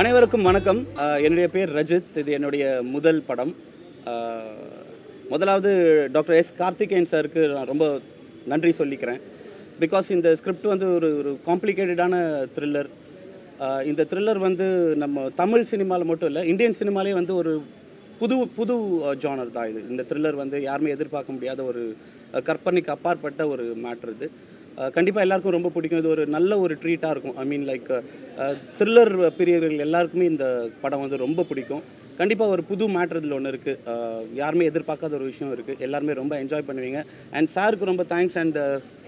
அனைவருக்கும் வணக்கம். என்னுடைய பேர் ரஜித். இது என்னுடைய முதல் படம். முதலாவது டாக்டர் எஸ் கார்த்திகேயன் சாருக்கு நான் ரொம்ப நன்றி சொல்லிக்கிறேன். பிகாஸ் இந்த ஸ்கிரிப்ட் வந்து ஒரு ஒரு காம்ப்ளிகேட்டடான த்ரில்லர் இந்த த்ரில்லர் வந்து நம்ம தமிழ் சினிமாவில் மட்டும் இல்லை இந்தியன் சினிமாலே வந்து ஒரு புது புது ஜானர் தான் இது. இந்த த்ரில்லர் வந்து யாருமே எதிர்பார்க்க முடியாத ஒரு கற்பனைக்கு அப்பாற்பட்ட ஒரு மேட்ரு இது. கண்டிப்பாக எல்லாருக்கும் ரொம்ப பிடிக்கும். இது ஒரு நல்ல ஒரு ட்ரீட்டாக இருக்கும். ஐ மீன் லைக் த்ரில்லர் பிரியர்கள் எல்லாருக்குமே இந்த படம் வந்து ரொம்ப பிடிக்கும். கண்டிப்பாக ஒரு புது மேட்ரு இதில் ஒன்று இருக்குது யாருமே எதிர்பார்க்காத ஒரு விஷயம் இருக்குது எல்லாருமே ரொம்ப என்ஜாய் பண்ணுவீங்க. அண்ட் சாருக்கு ரொம்ப தேங்க்ஸ் அண்ட்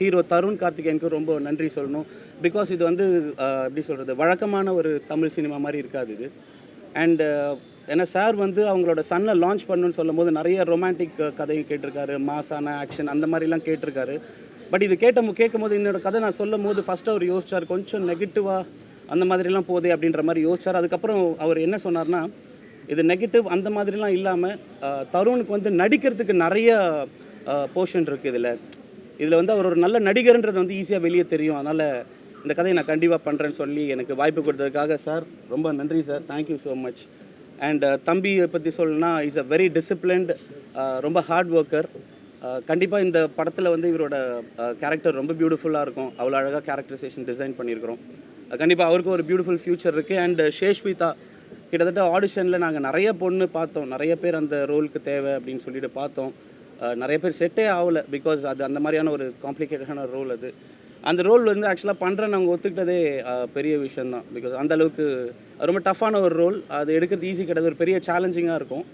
ஹீரோ தருண் கார்த்திகேயனுக்கு ரொம்ப நன்றி சொல்லணும். பிகாஸ் இது வந்து எப்படி சொல்கிறது வழக்கமான ஒரு தமிழ் சினிமா மாதிரி இருக்காது இது. அண்டு ஏன்னா சார் வந்து அவங்களோட சன்னை லான்ச் பண்ணுன்னு சொல்லும் போது நிறைய ரொமான்டிக் கதையும் கேட்டிருக்காரு. மாசான ஆக்ஷன் அந்த மாதிரிலாம் கேட்டிருக்காரு. பட் இது கேட்ட கேட்கும் போது என்னோட கதை நான் சொல்லும் போது ஃபஸ்ட்டு அவர் யோசிச்சார் கொஞ்சம் நெகட்டிவாக அந்த மாதிரிலாம் போதே அப்படின்ற மாதிரி யோசிச்சார். அதுக்கப்புறம் அவர் என்ன சொன்னார்னா இது நெகட்டிவ் அந்த மாதிரிலாம் இல்லாமல் தருணுக்கு வந்து நடிக்கிறதுக்கு நிறைய போர்ஷன் இருக்குது இதில். இதில் வந்து அவர் ஒரு நல்ல நடிகர்ன்றது வந்து ஈஸியாக வெளியே தெரியும். அதனால் இந்த கதையை நான் கண்டிப்பாக பண்ணுறேன்னு சொல்லி எனக்கு வாய்ப்பு கொடுத்ததுக்காக சார் ரொம்ப நன்றி sir. Thank you so much and தம்பியை பற்றி சொல்லணும்னா இஸ் அ வெரி டிசிப்ளின்ட் ரொம்ப ஹார்ட் ஒர்க்கர் கண்டிப்பாக இந்த படத்தில் வந்து இவரோட கேரக்டர் ரொம்ப பியூட்டிஃபுல்லாக இருக்கும். அவ்வளோ அழகாக கேரக்டரைசேஷன் டிசைன் பண்ணியிருக்கிறோம். கண்டிப்பாக அவருக்கு ஒரு பியூட்டிஃபுல் ஃப்யூச்சர் இருக்குது அண்ட் ஷேஷ்விதா கிட்டத்தட்ட ஆடிஷனில் நாங்கள் நிறைய பொண்ணு பார்த்தோம். நிறைய பேர் அந்த ரோலுக்கு தேவை அப்படின்னு சொல்லிட்டு பார்த்தோம். நிறைய பேர் செட்டே ஆகலை பிகாஸ் அது அந்த மாதிரியான ஒரு காம்ப்ளிகேட்டடான ரோல் அது. அந்த ரோல் வந்து ஆக்சுவலாக பண்ணுறேன் நாங்கள் ஒத்துக்கிட்டதே பெரிய விஷயந்தான் பிகாஸ் அந்த அளவுக்கு ரொம்ப டஃப்பான ஒரு ரோல் அது எடுக்கிறது ஈஸி கிடையாது. ஒரு பெரிய சேலஞ்சிங்காக இருக்கும்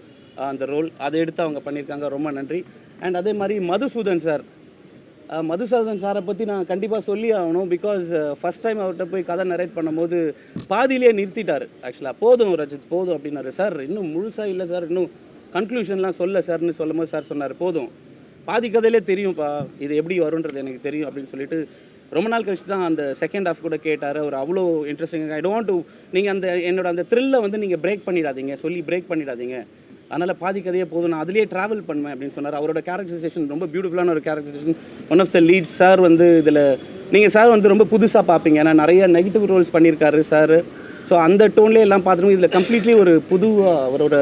அந்த ரோல் அதை எடுத்து அவங்க பண்ணியிருக்காங்க. ரொம்ப நன்றி. அண்ட் அதே மாதிரி மதுசூதன் சார். மதுசூதன் சாரை பற்றி நான் கண்டிப்பாக சொல்லி ஆகணும். பிகாஸ் ஃபஸ்ட் டைம் அவர்கிட்ட போய் கதை நரேட் பண்ணும்போது பாதியிலே நிறுத்திட்டார். ஆக்சுவலாக போதும் ரஜித் போதும் அப்படின்னாரு. சார் இன்னும் முழுசாக இல்லை சார் இன்னும் கன்க்ளூஷன்லாம் சொல்ல சார்னு சொல்லும் போது சார் சொன்னார் போதும். பாதி கதையிலே தெரியும்ப்பா இது எப்படி வரும்ன்றது எனக்கு தெரியும் அப்படின்னு சொல்லிட்டு ரொம்ப நாள் கழிச்சு தான் அந்த செகண்ட் ஹாஃப் கூட கேட்டார். அவர் அவ்வளோ இன்ட்ரெஸ்டிங் ஐ டோன்ட் டு நீங்கள் அந்த என்னோட அந்த த்ரில்லை வந்து நீங்கள் பிரேக் பண்ணிடாதீங்க. சொல்லி பிரேக் பண்ணிடாதீங்க. அதனால் பாதி கதையே போதும். நான் அதிலே ட்ராவல் பண்ணுவேன் அப்படின்னு சொன்னார். அவரோட கேரக்டரைசேஷன் ரொம்ப பியூட்டிஃபுல்லான ஒரு characterization one of the lead sir வந்து இதில் நீங்கள் சார் வந்து ரொம்ப புதுசாக பார்ப்பீங்க ஏன்னா நிறைய நெகட்டிவ் ரோல்ஸ் பண்ணியிருக்காரு சார் ஸோ அந்த டோன்லேயே எல்லாம் பார்த்துருக்கோம் இதில் கம்ப்ளீட்லி ஒரு புது அவரோட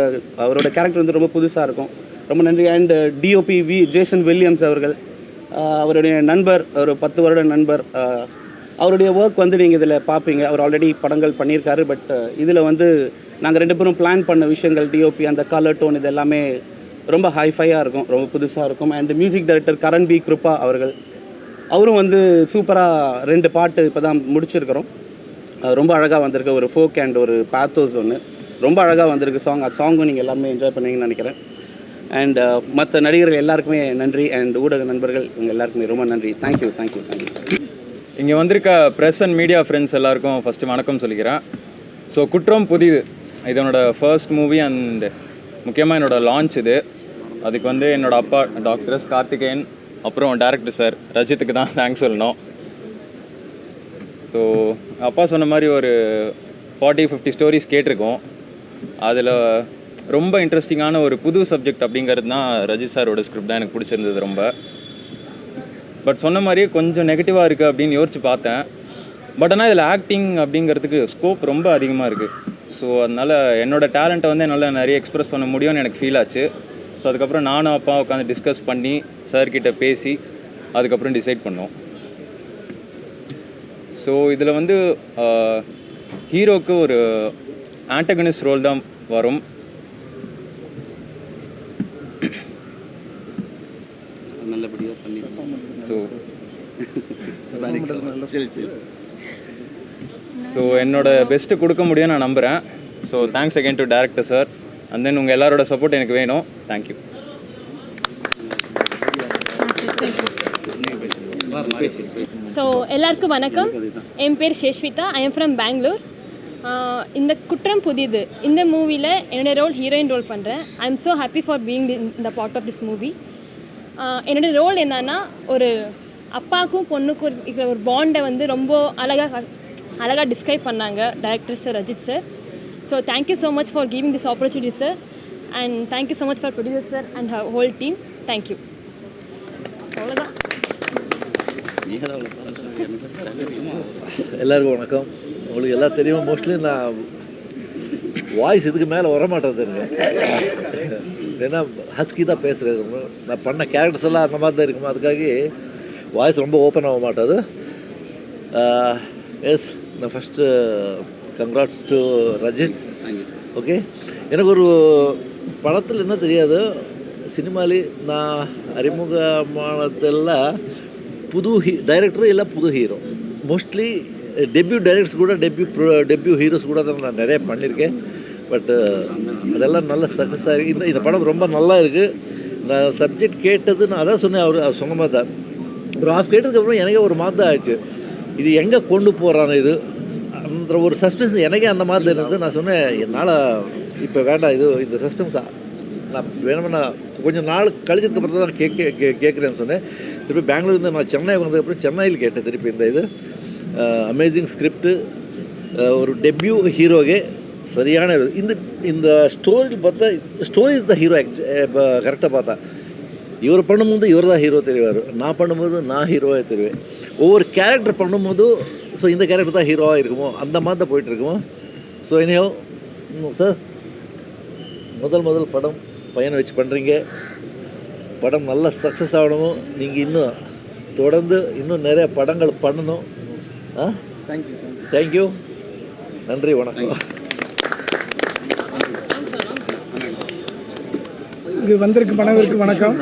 அவரோட கேரக்டர் வந்து ரொம்ப புதுசாக இருக்கும். ரொம்ப நன்றி. And DOP V Jason Williams அவர்கள் uh, அவருடைய நண்பர் ஒரு பத்து வருட நண்பர் uh, அவருடைய ஒர்க் வந்து நீங்கள் இதில் பார்ப்பீங்க அவர் ஆல்ரெடி படங்கள் பண்ணியிருக்காரு. பட் uh, இதில் வந்து நாங்கள் ரெண்டு பேரும் பிளான் பண்ண விஷயங்கள் டிஓபி அந்த கலர் டோன் இது எல்லாமே ரொம்ப ஹைஃபையாக இருக்கும் ரொம்ப புதுசாக இருக்கும். And music director Karan B Kiruppa அவர்கள் அவரும் வந்து சூப்பராக ரெண்டு பாட்டு இப்போ தான் முடிச்சிருக்கிறோம் ரொம்ப அழகாக வந்திருக்கு ஒரு ஃபோக் அண்ட் ஒரு பாத்தோஸ் ஒன்று ரொம்ப அழகாக வந்திருக்கு சாங் அந்த சாங்கும் நீங்கள் எல்லாருமே என்ஜாய் பண்ணுவீங்கன்னு நினைக்கிறேன். அண்ட் மற்ற நடிகர்கள் எல்லாருக்குமே நன்றி. அண்ட் ஊடக நண்பர்கள் இவங்க எல்லாருக்குமே ரொம்ப நன்றி. தேங்க்யூ தேங்க்யூ தேங்க்யூ இங்கே வந்திருக்க ப்ரெஸ் அண்ட் மீடியா ஃப்ரெண்ட்ஸ் எல்லாருக்கும் ஃபஸ்ட்டு வணக்கம் சொல்லிக்கிறேன். ஸோ குற்றம் புதிது. இது என்னோட ஃபர்ஸ்ட் மூவி அண்ட் முக்கியமாக என்னோட லான்ச் இது. அதுக்கு வந்து என்னோட அப்பா டாக்டர் எஸ் கார்த்திகேயன் அப்புறம் டேரக்டர் சார் ரஜித்துக்கு தான் தேங்க்ஸ் சொல்லணும். ஸோ அப்பா சொன்ன மாதிரி ஒரு ஃபார்ட்டி ஃபிஃப்டி ஸ்டோரிஸ் கேட்டிருக்கோம். அதில் ரொம்ப இன்ட்ரெஸ்டிங்கான ஒரு புது சப்ஜெக்ட் அப்படிங்கிறது தான் ரஜித் சாரோட ஸ்கிரிப்ட் தான் எனக்கு பிடிச்சிருந்தது ரொம்ப. பட் சொன்ன மாதிரியே கொஞ்சம் நெகட்டிவாக இருக்குது அப்படின்னு யோசிச்சு பார்த்தேன். பட் ஆனால் இதில் ஆக்டிங் அப்படிங்கிறதுக்கு ஸ்கோப் ரொம்ப அதிகமாக இருக்குது ஸோ அதனால் என்னோட டேலண்ட்டை வந்து என்னால் நிறைய எக்ஸ்பிரஸ் பண்ண முடியும்னு எனக்கு ஃபீல் ஆச்சு. ஸோ அதுக்கப்புறம் நானும் அப்பா உட்காந்து டிஸ்கஸ் பண்ணி சார்கிட்ட பேசி அதுக்கப்புறம் டிசைட் பண்ணோம். ஸோ இதில் வந்து ஹீரோக்கு ஒரு ஆண்டகனிஸ்ட் ரோல் தான் வரும். நல்லபடியாக பண்ணி ஸோ சரி சரி. ஸோ என்னோட பெஸ்ட்டு கொடுக்க முடியும் நான் நம்புகிறேன் so thanks again to director sir and then உங்கள் எல்லாரோட சப்போர்ட் எனக்கு வேணும். தேங்க்யூ ஸோ எல்லாருக்கும் வணக்கம். என் பேர் Sheshvitha I am from Bangalore இந்த குற்றம் புதிது. இந்த மூவியில் என்னுடைய ரோல் ஹீரோயின் ரோல் பண்ணுறேன் I am so happy for being இந்த பார்ட் ஆஃப் திஸ் மூவி என்னுடைய ரோல் என்னன்னா ஒரு அப்பாவுக்கும் பொண்ணுக்கும் இருக்கிற ஒரு பாண்டை வந்து ரொம்ப அழகாக அழகாக டிஸ்கிரைப் பண்ணாங்க director sir Rajith sir so thank you so much for giving this opportunity sir and thank you so much for producer sir and whole team thank you அவ்வளோதான் எல்லாருக்கும் வணக்கம். உங்களுக்கு எல்லாம் தெரியும். மோஸ்ட்லி நான் வாய்ஸ் இதுக்கு மேலே வர மாட்டேதுங்க ஏன்னா ஹஸ்கி தான் பேசுகிறேன் நான் பண்ண கேரக்டர்ஸ் எல்லாம் அந்த மாதிரி தான் இருக்குமா? அதுக்காக வாய்ஸ் ரொம்ப ஓப்பன் ஆக மாட்டேது yes first congrats to Rajith okay எனக்கு ஒரு படத்தில் என்ன தெரியாது? சினிமாலி நான் அறிமுகமானதெல்லாம் புது ஹீ டைரக்டரும் இல்லை புது ஹீரோ மோஸ்ட்லி டெபியூ டைரக்டர்ஸ் கூட டெபியூ டெபியூ ஹீரோஸ் கூட தான் நான் நிறைய பண்ணியிருக்கேன் பட்டு அதெல்லாம் நல்ல சக்ஸஸ் ஆகி இந்த இந்த படம் ரொம்ப நல்லா இருக்குது நான் சப்ஜெக்ட் கேட்டது நான் அதான் சொன்னேன் அவர் அவர் சொன்ன மாதிரி தான். ஒரு ஆஃப் கேட்டதுக்கப்புறம் எனக்கே ஒரு மாதம் ஆயிடுச்சு. இது எங்கே கொண்டு போகிறாங்க இது? அந்த ஒரு சஸ்பென்ஸ் எனக்கே அந்த மாதிரி இருந்தது. நான் சொன்னேன் என்னால் இப்போ வேண்டாம் இது இந்த சஸ்பென்ஸ் நான் வேணும்னா கொஞ்சம் நாள் கழிச்சதுக்கு அப்புறம் தான் கேட்க கே கேட்குறேன்னு சொன்னேன். திருப்பி பெங்களூர்லேருந்து நான் சென்னை வந்ததுக்கப்புறம் சென்னையில் கேட்டேன் திருப்பி இந்த இது. அமேசிங் ஸ்கிரிப்டு ஒரு டெபியூ ஹீரோகே சரியான இது. இந்த இந்த ஸ்டோரி பார்த்தா ஸ்டோரி இஸ் த ஹீரோ இப்போ கரெக்டாக பார்த்தா. இவர் பண்ணும்போது இவர் தான் ஹீரோ தெரிவார். நான் பண்ணும்போது நான் ஹீரோவாக தெரிவேன். ஒவ்வொரு கேரக்டர் பண்ணும்போது ஸோ இந்த கேரக்டர் தான் ஹீரோவாக இருக்குமோ அந்த மாதிரி தான் போயிட்டுருக்குமோ ஸோ இனியோ சார் முதல் முதல் படம் பையனை வச்சு பண்ணுறீங்க படம் நல்லா சக்ஸஸ் ஆகணும் நீங்கள் இன்னும் தொடர்ந்து இன்னும் நிறைய படங்கள் பண்ணணும். ஆ? தேங்க்யூ தேங்க்யூ நன்றி வணக்கம். இங்கு வந்திருக்கும் அனைவருக்கும் வணக்கம்.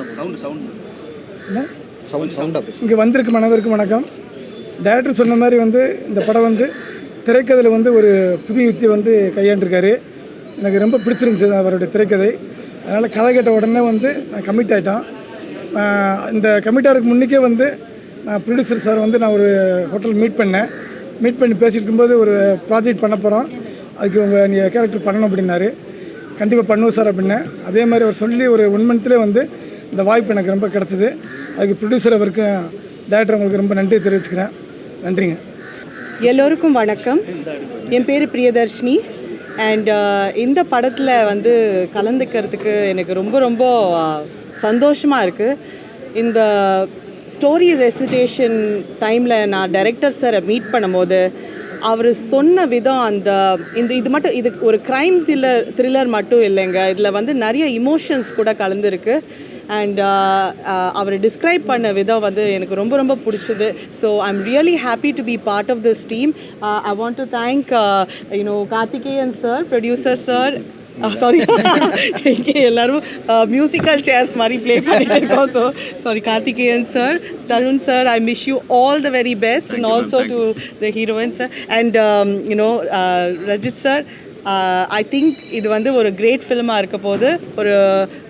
இங்கே வந்திருக்கும் அனைவருக்கும் வணக்கம். டைரக்டர் சொன்ன மாதிரி வந்து இந்த படம் வந்து திரைக்கதையில் வந்து ஒரு புதிய யுக்தி வந்து கையாண்டிருக்காரு. எனக்கு ரொம்ப பிடிச்சிருந்துச்சு அவருடைய திரைக்கதை. அதனால் கதை கேட்ட உடனே வந்து நான் கமிட் ஆகிட்டேன் இந்த கமிட் ஆகிறதுக்கு முன்னிக்கே வந்து நான் ப்ரொடியூசர் சார் வந்து நான் ஒரு ஹோட்டல் மீட் பண்ணேன். மீட் பண்ணி பேசிட்டு இருக்கும்போது ஒரு ப்ராஜெக்ட் பண்ண போகிறோம் அதுக்கு உங்கள் நீங்கள் கேரக்டர் பண்ணணும் அப்படின்னாரு. கண்டிப்பாக பண்ணுவோம் சார் அப்படின்னேன் அதே மாதிரி அவர் சொல்லி ஒரு ஒன் மந்த்லேயே வந்து இந்த வாய்ப்பு எனக்கு ரொம்ப கிடச்சிது. அதுக்கு ப்ரொடியூசர் அவருக்கும் டேரக்டர் அவங்களுக்கு ரொம்ப நன்றி தெரிவிச்சுக்கிறேன். நன்றிங்க. எல்லோருக்கும் வணக்கம். என் பேர் பிரியதர்ஷினி. அண்ட் uh, இந்த படத்தில் வந்து கலந்துக்கிறதுக்கு எனக்கு ரொம்ப ரொம்ப uh, சந்தோஷமாக இருக்குது இந்த ஸ்டோரி ரெசிடேஷன் டைமில் நான் டைரக்டர் சாரை மீட் பண்ணும்போது அவர் சொன்ன விதம் அந்த இந்த இது மட்டும் இது ஒரு க்ரைம் த்ரில்லர் த்ரில்லர் மட்டும் இல்லைங்க. இதில் வந்து நிறைய இமோஷன்ஸ் கூட கலந்துருக்கு. அண்ட் uh, uh, அவர் டிஸ்கிரைப் பண்ண விதம் வந்து எனக்கு ரொம்ப ரொம்ப பிடிச்சது. So I am really happy to be part of this team I want to thank you know Karthikeyan sir producer sir sorry இங்கே எல்லாரும் மியூசிக்கல் சேர்ஸ் மாதிரி ப்ளே பண்ணிட்டு இருக்கோம். So sorry Karthikeyan sir Tarun sir I wish you all the very best and also to the heroine sir and you know Rajith sir I think இது வந்து ஒரு great ஃபிலிமாக இருக்க போது ஒரு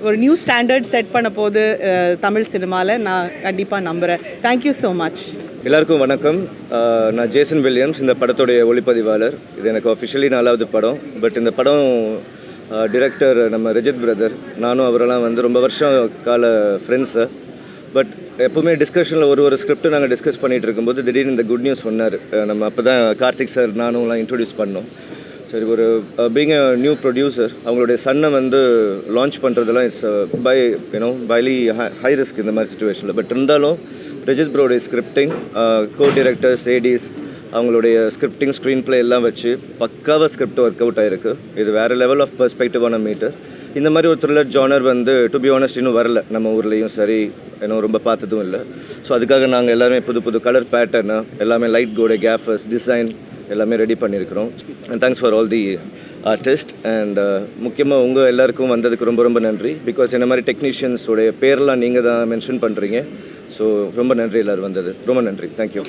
ஒரு நியூ ஸ்டாண்டர்ட் செட் பண்ண போது uh, தமிழ் சினிமாவில் நான் கண்டிப்பாக நம்புகிறேன் தேங்க்யூ ஸோ மச் எல்லாருக்கும் வணக்கம். ஆஹ் நான் ஜேசன் வில்லியம்ஸ் இந்த படத்துடைய ஒளிப்பதிவாளர். இது எனக்கு அஃபிஷியலி நாலாவது படம். பட் இந்த படம் டிரெக்டர் நம்ம ரஜித் பிரதர் நானும் அவரெல்லாம் வந்து ரொம்ப வருஷம் கால ஃப்ரெண்ட்ஸு பட் எப்போவுமே டிஸ்கஷனில் ஒரு ஒரு ஸ்கிரிப்ட் நாங்கள் டிஸ்கஸ் பண்ணிகிட்டு இருக்கும்போது திடீர்னு இந்த குட் நியூஸ் சொன்னார். நம்ம அப்போ தான் கார்த்திக் சார் நானும்லாம் இன்ட்ரொடியூஸ் பண்ணோம். சரி ஒரு பீங் அ நியூ ப்ரொடியூசர் அவங்களுடைய சன்னை வந்து லான்ச் பண்ணுறதெல்லாம் it's by you know fairly high risk இந்த மாதிரி சுச்சுவேஷனில் பட் இருந்தாலும் ரஜித் ப்ரோடைய ஸ்கிரிப்டிங் கோ டிரெக்டர்ஸ் ஏடிஸ் அவங்களுடைய ஸ்கிரிப்டிங் ஸ்க்ரீன் ப்ளே எல்லாம் வச்சு பக்காவாக ஸ்கிரிப்ட் ஒர்க் அவுட் ஆயிருக்கு. இது வேறு லெவல் ஆஃப் பெர்ஸ்பெக்டிவான மீட்டர் இந்த மாதிரி ஒரு த்ரில்லர் ஜானர் வந்து டு பி ஆனஸ்ட் இன்னும் வரல. நம்ம ஊர்லேயும் சரி இன்னும் ரொம்ப பார்த்ததும் இல்லை. ஸோ அதுக்காக நாங்கள் எல்லாருமே புது புது கலர் பேட்டர்னு எல்லாமே லைட் கோடு கேஃபர்ஸ் டிசைன் எல்லாமே ரெடி பண்ணியிருக்கிறோம். And thanks for all the artist and முக்கியமாக உங்கள் எல்லாருக்கும் வந்ததுக்கு ரொம்ப ரொம்ப நன்றி. பிகாஸ் இந்த மாதிரி டெக்னீஷியன்ஸோடைய பேர்லாம் நீங்கள் தான் மென்ஷன் பண்ணுறீங்க ஸோ ரொம்ப நன்றி எல்லோரும் வந்தது. ரொம்ப நன்றி. தேங்க்யூ